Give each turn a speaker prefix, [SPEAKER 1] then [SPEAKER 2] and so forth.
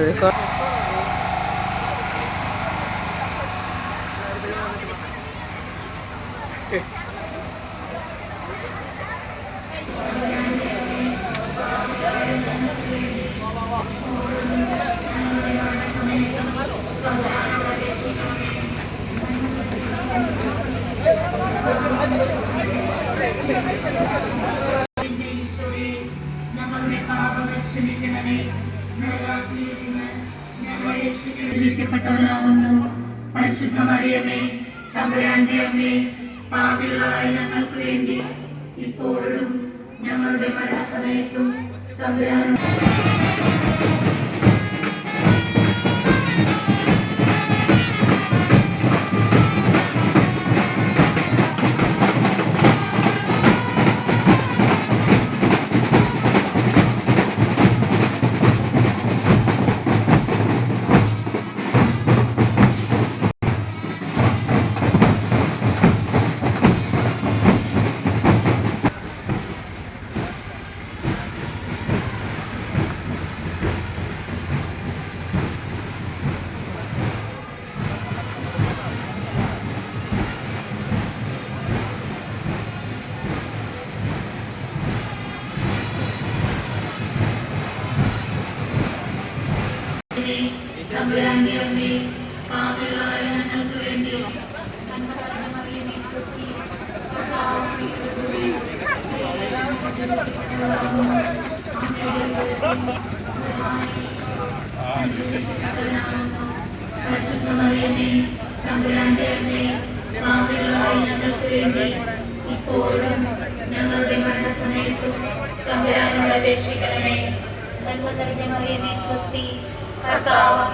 [SPEAKER 1] देखो Thank you. ക്ഷമിക്കണമേ നരകാഗ്നിയിൽ നിന്ന് ഞങ്ങളെ രക്ഷിക്കപ്പെട്ടവരാകുന്നു പരിശുദ്ധ മറിയമേ തമ്പുരാന്റെ അമ്മേ പാപികളായ ഞങ്ങൾക്ക് വേണ്ടി ഇപ്പോഴും ഞങ്ങളുടെ മരണസമയത്തും തമ്പുരാൻ തമ്പുരാന്റെ അമ്മേ പാപികളായ ഞങ്ങൾക്ക് വേണ്ടി തമ്പുരാന്റെ അമ്മേ പാപികളായ ഞങ്ങൾക്ക് വേണ്ടി ഇപ്പോഴും ഞങ്ങളുടെ മരണസമയത്തും തമ്പുരാനോട് അപേക്ഷിക്കണമേ നന്മ നിറഞ്ഞ സ്വസ്തി കർത്താവ്